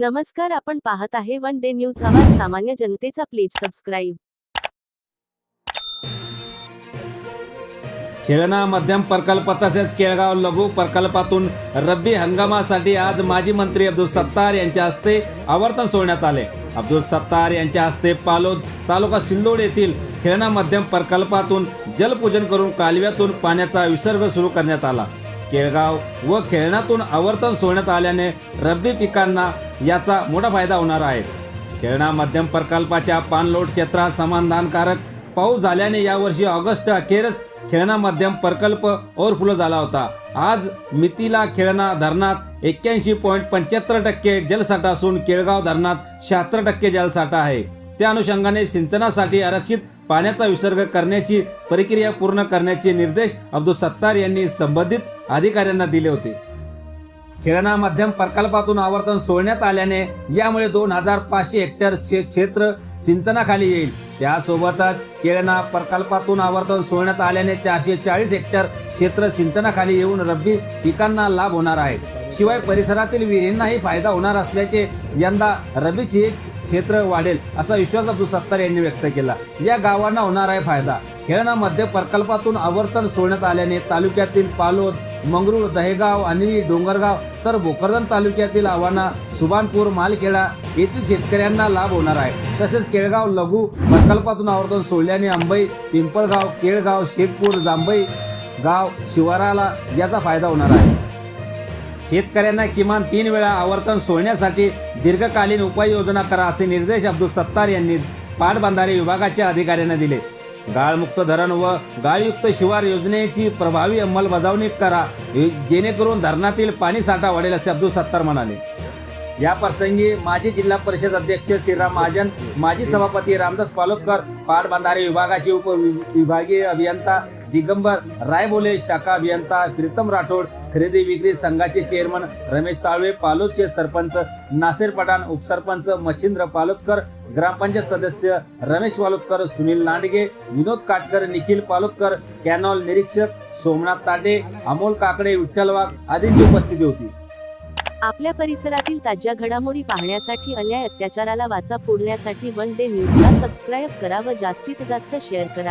नमस्कार आपण पाहत आहे वन डे न्यूज. आवाज सामान्य जनतेचा प्लीज सबस्क्राईब. खेळणा मध्यम प्रकल्प तसेच केळगाव लघु प्रकल्पातून रब्बी हंगामासाठी आज माजी मंत्री अब्दुल सत्तार यांच्या हस्ते आवर्तन सोडण्यात आले. अब्दुल सत्तार यांच्या हस्ते पालोद तालुका सिल्लोड येथील खेळणा मध्यम प्रकल्पातून जलपूजन करून कालव्यातून पाण्याचा विसर्ग सुरू करण्यात आला. केळगाव व खेळण्यातून आवर्तन सोडण्यात आल्याने रब्बी पिकांना याचा मोठा फायदा होणार आहे. खेळणा मध्यम प्रकल्पाच्या पाणलोट क्षेत्रात समाधानकारक पाऊस झाल्याने यावर्षी ऑगस्ट अखेरच खेळणा मध्यम प्रकल्प ओव्हरफ्लो झाला होता. आज मितीला खेळणा धरणात एक्क्याऐंशी पॉईंट पंच्याहत्तर टक्के जलसाठा असून केळगाव धरणात शहात्तर टक्के जलसाठा आहे. त्या अनुषंगाने सिंचनासाठी आरक्षित पाण्याचा विसर्ग करण्याची प्रक्रिया पूर्ण करण्याचे निर्देश अब्दुल सत्तार यांनी संबंधित अधिकाऱ्यांना दिले होते. खेळणा मध्यम प्रकल्पातून आवर्तन सोडण्यात आल्याने यामुळे दोन हजार पाचशे हेक्टर क्षेत्र सिंचनाखाली येईल. त्यासोबतच केळणा प्रकल्पातून आवर्तन सोडण्यात आल्याने चारशे चाळीस हेक्टर क्षेत्र सिंचनाखाली येऊन रब्बी पिकांना लाभ होणार आहे. शिवाय परिसरातील विहिरींनाही फायदा होणार असल्याचे यंदा रब्बीचे क्षेत्र वाढेल असा विश्वास अब्दुल सत्तार यांनी व्यक्त केला. या गावांना होणार आहे फायदा. खेळणा मध्य प्रकल्पातून आवर्तन सोडण्यात आल्याने तालुक्यातील पालोद मंगरूळ दहेगाव आणि डोंगरगाव तर भोकरदन तालुक्यातील आव्हाना सुभानपूर मालखेडा येथील शेतकऱ्यांना लाभ होणार आहे. तसेच केळगाव लघु प्रकल्पातून आवर्तन सोडल्याने अंबई पिंपळगाव केळगाव शेखपूर जांभई गाव शिवाराला याचा फायदा होणार आहे. शेतकऱ्यांना किमान तीन वेळा आवर्तन सोडण्यासाठी दीर्घकालीन उपाययोजना करा असे निर्देश अब्दुल सत्तार यांनी पाटबंधारे विभागाच्या अधिकाऱ्यांना दिले. गाळमुक्त धरण व गाळयुक्त शिवार योजनेची प्रभावी अंमलबजावणी करा. जेणेकरून धरणातील पाणी साठा वाढेल असे अब्दुल सत्तार म्हणाले. या प्रसंगी माजी जिल्हा परिषद अध्यक्ष श्रीराम महाजन माजी सभापती रामदास पालोदकर पाटबंधारे विभागाचे उपविभागीय अभियंता दिगंबर रायबोले शाखा अभियंता प्रीतम राठोड खरेदी विक्री संघाचे चेअरमन रमेश साळवे पालोदचे सरपंच नासिर पठाण उपसरपंच मच्छिंद्र पालोदकर ग्रामपंचायत सदस्य रमेश वालोदकर सुनील लांडगे विनोद काटकर निखिल पालोदकर कॅनॉल निरीक्षक सोमनाथ ताटे अमोल काकडे विठ्ठल वाघ आदींची उपस्थिती होती. आपल्या परिसरातील ताज्या घडामोडी पाहण्यासाठी अन्याय अत्याचाराला वाचा फोडण्यासाठी वन डे न्यूजला सबस्क्राईब करा व जास्तीत जास्त शेअर करा.